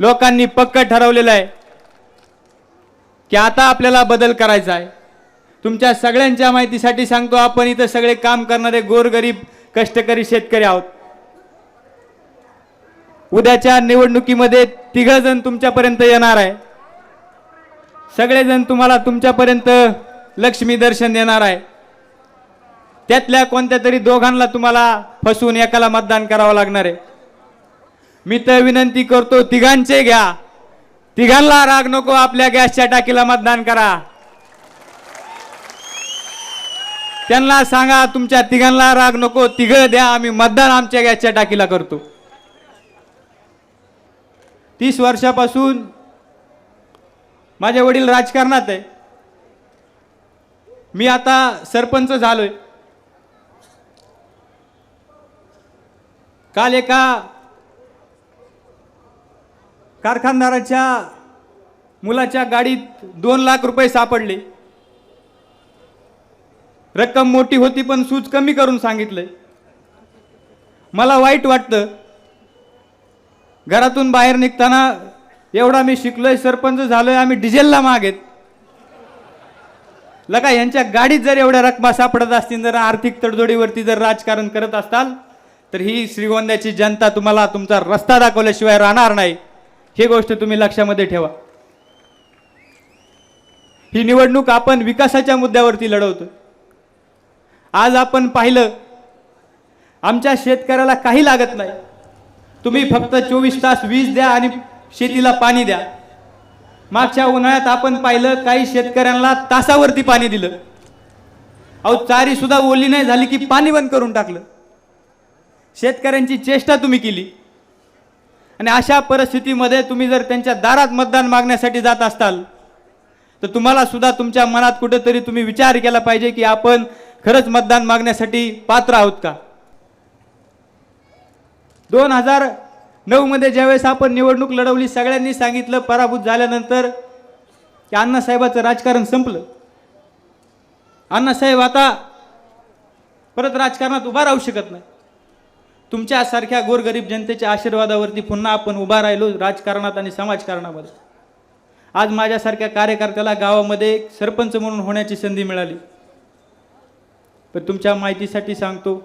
लोकांनी पक्क ठरवलेलं आहे की आता आपल्याला बदल करायचा आहे. तुमच्या सगळ्यांच्या माहितीसाठी सांगतो आपण इथं सगळे काम करणारे गोरगरीब कष्टकरी शेतकरी आहोत. उद्याच्या निवडणुकीमध्ये तिघजण तुमच्यापर्यंत येणार आहे. सगळेजण तुम्हाला तुमच्यापर्यंत लक्ष्मी दर्शन देणार आहे. त्यातल्या कोणत्या तरी दोघांना तुम्हाला फसवून एकाला मतदान करावं लागणार आहे. मी तर विनंती करतो तिघांचे घ्या. तिघांना राग नको आपल्या गॅसच्या टाकीला मतदान करा. त्यांना सांगा तुमच्या तिघांना राग नको तिघ द्या आम्ही मतदान आमच्या गॅसच्या टाकीला करतो. तीस वर्षापासून माझे वडील राजकारणात आहे. मी आता सरपंच झालोय. काल एका कारखानदाराच्या मुलाच्या गाडीत दोन लाख रुपये सापडले. रक्कम मोठी होती पण सूज कमी करून सांगितलंय मला वाईट वाटतं. घरातून बाहेर निघताना एवढा मी शिकलोय सरपंच झालोय आम्ही डिझेलला मागेत. लका यांच्या गाडीत जर एवढ्या रकमा सापडत असतील जर आर्थिक तडजोडीवरती जर राजकारण करत असताल तर ही श्रीगोंद्याची जनता तुम्हाला तुमचा रस्ता दाखवल्याशिवाय राहणार नाही. ही गोष्ट तुम्ही लक्षामध्ये ठेवा. ही निवडणूक आपण विकासाच्या मुद्द्यावरती लढवतो आज आपण पाहिलं आमच्या शेतकऱ्याला काही लागत नाही. तुम्ही फक्त चोवीस तास वीज द्या आणि शेतीला पाणी द्या. मागच्या उन्हाळ्यात आपण पाहिलं काही शेतकऱ्यांना तासावरती पाणी दिलं. अहो चारी सुद्धा ओली नाही झाली की पाणी बंद करून टाकलं. शेतकऱ्यांची चेष्टा तुम्ही केली. आणि अशा परिस्थितीमध्ये तुम्ही जर त्यांच्या दारात मतदान मागण्यासाठी जात असताल तर तुम्हाला सुद्धा तुमच्या मनात कुठेतरी तुम्ही विचार केला पाहिजे की आपण खरंच मतदान मागण्यासाठी पात्र आहोत का? दोन हजार नऊमध्ये ज्यावेळेस आपण निवडणूक लढवली सगळ्यांनी सांगितलं पराभूत झाल्यानंतर की अण्णासाहेबाचं राजकारण संपलं. अण्णासाहेब आता परत राजकारणात उभा राहू शकत नाही तुमच्यासारख्या गोरगरीब जनतेच्या आशीर्वादावरती पुन्हा आपण उभा राहिलो राजकारणात आणि समाजकारणामध्ये. आज माझ्यासारख्या कार्यकर्त्याला गावामध्ये सरपंच म्हणून होण्याची संधी मिळाली. पण तुमच्या माहितीसाठी सांगतो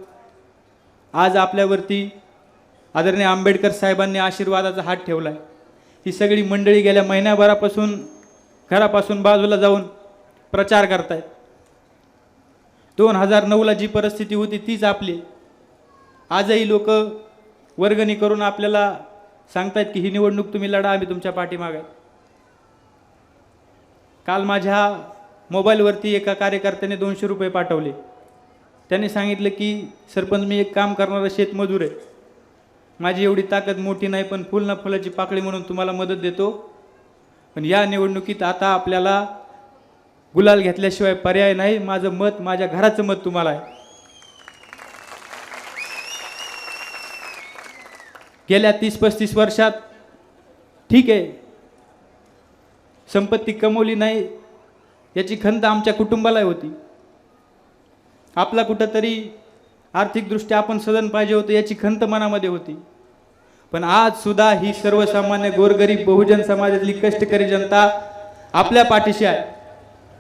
आज आपल्यावरती आदरणीय आंबेडकर साहेबांनी आशीर्वादाचा हात ठेवला आहे ही सगळी मंडळी गेल्या महिन्याभरापासून घरापासून बाजूला जाऊन प्रचार करतायत. दोन हजार नऊला जी परिस्थिती होती तीच आपली आजही लोक वर्गणी करून आपल्याला सांगतायत की ही निवडणूक तुम्ही लढा आम्ही तुमच्या पाठीमागे. काल माझ्या मोबाईलवरती एका कार्यकर्त्याने दोनशे रुपये पाठवले. त्याने सांगितलं की सरपंच मी एक काम करणारा शेतमजूर आहे. माझी एवढी ताकद मोठी नाही पण फुल ना फुलाची पाकळी म्हणून तुम्हाला मदत देतो. पण या निवडणुकीत आता आपल्याला गुलाल घेतल्याशिवाय पर्याय नाही. माझं मत माझ्या घराचं मत तुम्हाला आहे. गेल्या तीस पस्तीस वर्षात ठीक आहे. संपत्ती कमवली नाही याची खंत आमच्या कुटुंबाला होती. आपला कुठंतरी आर्थिकदृष्ट्या आपण सदन पाहिजे होतं याची खंत मनामध्ये होती. पण आज सुद्धा ही सर्वसामान्य गोरगरीब बहुजन समाजातली कष्टकरी जनता आपल्या पाठीशी आहे.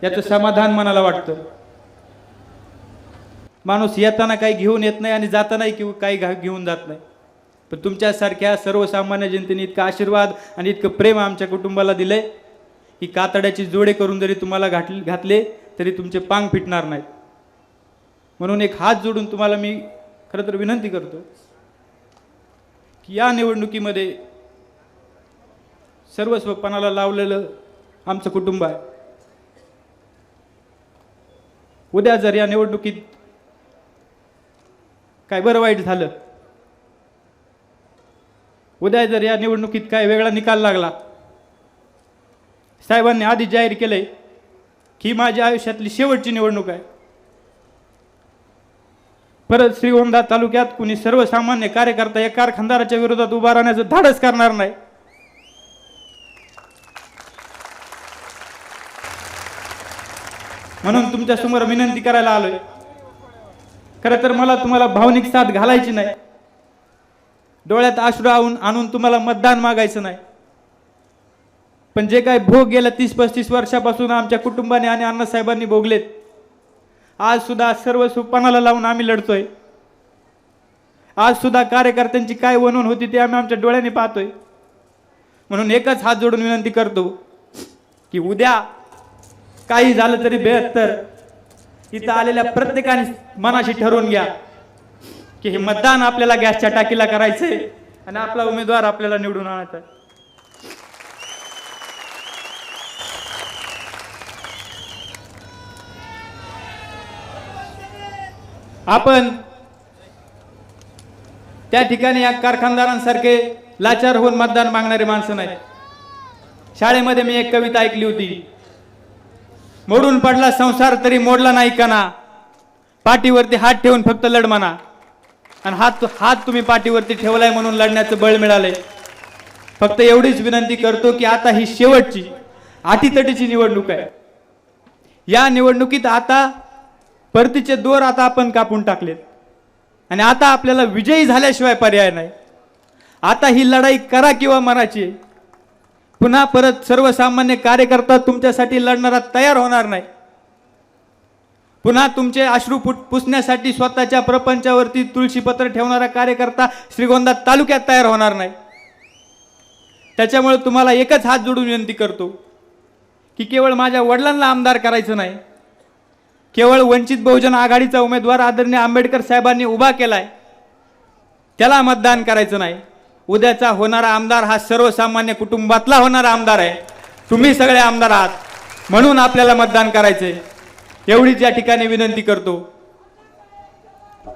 याचं समाधान मनाला वाटतं. माणूस येताना काही घेऊन येत नाही आणि जातानाही किंवा काही घा- घेऊन जात नाही. पण तुमच्यासारख्या सर्वसामान्य जनतेने इतका आशीर्वाद आणि इतकं प्रेम आमच्या कुटुंबाला दिलंय की कातड्याची जोडे करून जरी तुम्हाला घातले घातले तरी तुमचे पांग फिटणार नाहीत. म्हणून एक हात जोडून तुम्हाला मी खरं तर विनंती करतो की या निवडणुकीमध्ये सर्वस्वपणाला लावलेलं आमचं कुटुंब आहे. उद्या जर या निवडणुकीत काय बरं वाईट झालं उद्या जर या निवडणुकीत काय वेगळा निकाल लागला साहेबांनी आधी जाहीर केलंय की माझ्या आयुष्यातली शेवटची निवडणूक आहे. परत श्रीगोंदा तालुक्यात कुणी सर्वसामान्य कार्यकर्ता या कारखानदाराच्या विरोधात उभा राहण्याचं धाडस करणार नाही. म्हणून तुमच्यासमोर विनंती करायला आलोय. खरं तर मला तुम्हाला भावनिक साथ घालायची नाही. डोळ्यात अश्रू आणून आणून तुम्हाला मतदान मागायचं नाही. पण जे काय भोग गेला तीस पस्तीस वर्षापासून आमच्या कुटुंबाने आणि अण्णासाहेबांनी भोगलेत आज सुद्धा सर्व सुपानाला लावून आम्ही लढतोय. आज सुद्धा कार्यकर्त्यांची काय वणून होती ते आम्ही आमच्या डोळ्याने पाहतोय. म्हणून एकच हात जोडून विनंती करतो की उद्या काही झालं तरी बेहत्तर. इथं आलेल्या प्रत्येकाने मनाशी ठरवून घ्या. की हे मतदान आपल्याला गॅसच्या टाकीला करायचंय आणि आपला उमेदवार आपल्याला निवडून आणायचा आपण त्या ठिकाणी या कारखानदारांसारखे लाचार होऊन मतदान मागणारे माणसं नाही शाळेमध्ये मी एक कविता ऐकली होती. मोडून पडला संसार तरी मोडला नाही कना पाठीवरती हात ठेवून फक्त लढ म्हणा. आणि हात हात तुम्ही पाठीवरती ठेवलाय म्हणून लढण्याचं बळ मिळालंय. फक्त एवढीच विनंती करतो की आता ही शेवटची आटीतटीची निवडणूक आहे. या निवडणुकीत आता परतीचे दोर आता आपण कापून टाकलेत. आणि आता आपल्याला विजयी झाल्याशिवाय पर्याय नाही. आता ही लढाई करा किंवा मराची. पुन्हा परत सर्वसामान्य कार्यकर्ता तुमच्यासाठी लढणारा तयार होणार नाही. पुन्हा तुमचे अश्रू पुट पुसण्यासाठी स्वतःच्या प्रपंचावरती तुळशीपत्र ठेवणारा कार्यकर्ता श्रीगोंदा तालुक्यात तयार होणार नाही. त्याच्यामुळे तुम्हाला एकच हात जोडून विनंती करतो की केवळ माझ्या वडिलांना आमदार करायचं नाही. केवळ वंचित बहुजन आघाडीचा उमेदवार आदरणीय आंबेडकर साहेबांनी उभा केलाय त्याला मतदान करायचं नाही. उद्याचा होणारा आमदार हा सर्वसामान्य कुटुंबातला होणारा आमदार आहे. तुम्ही सगळे आमदार आहात म्हणून आपल्याला मतदान करायचं आहे एवढीच या ठिकाणी विनंती करतो.